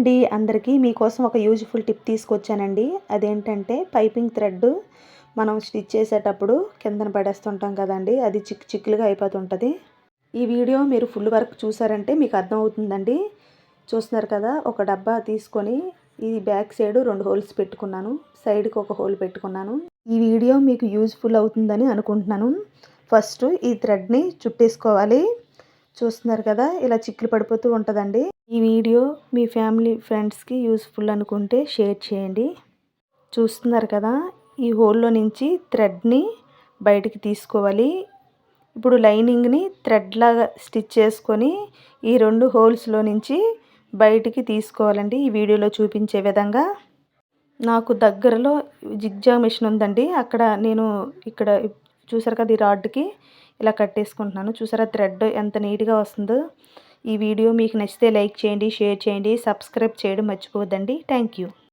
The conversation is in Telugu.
అండి అందరికీ. మీకోసం ఒక యూజ్ఫుల్ టిప్ తీసుకొచ్చానండి. అదేంటంటే పైపింగ్ థ్రెడ్ మనం స్టిచ్ చేసేటప్పుడు కిందన పడేస్తుంటాం కదండి. అది చిక్కు చిక్కులుగా అయిపోతుంటుంది. ఈ వీడియో మీరు ఫుల్ వర్క్ చూసారంటే మీకు అర్థమవుతుందండి. చూస్తున్నారు కదా ఒక డబ్బా తీసుకొని ఈ బ్యాక్ సైడ్ రెండు హోల్స్ పెట్టుకున్నాను. సైడ్కి ఒక హోల్ పెట్టుకున్నాను. ఈ వీడియో మీకు యూజ్ఫుల్ అవుతుందని అనుకుంటున్నాను. ఫస్ట్ ఈ థ్రెడ్ని చుట్టేసుకోవాలి. చూస్తున్నారు కదా ఇలా చిక్కులు పడిపోతూ ఉంటుందండి. ఈ వీడియో మీ ఫ్యామిలీ ఫ్రెండ్స్కి యూస్ఫుల్ అనుకుంటే షేర్ చేయండి. చూస్తున్నారు కదా ఈ హోల్లో నుంచి థ్రెడ్ని బయటికి తీసుకోవాలి. ఇప్పుడు లైనింగ్ని థ్రెడ్ లాగా స్టిచ్ చేసుకొని ఈ రెండు హోల్స్లో నుంచి బయటికి తీసుకోవాలండి. ఈ వీడియోలో చూపించే విధంగా. నాకు దగ్గరలో జిగ్జాగ్ మిషన్ ఉందండి. అక్కడ నేను ఇక్కడ చూసారు కదా ఈ రాడ్కి? ఇలా కట్టేసుకుంటున్నాను. చూసారా థ్రెడ్ ఎంత నీట్గా వస్తుందో? ఈ వీడియో మీకు నచ్చితే లైక్ చేయండి షేర్ చేయండి సబ్స్క్రైబ్ చేయడం మర్చిపోవద్దండి. Thank you.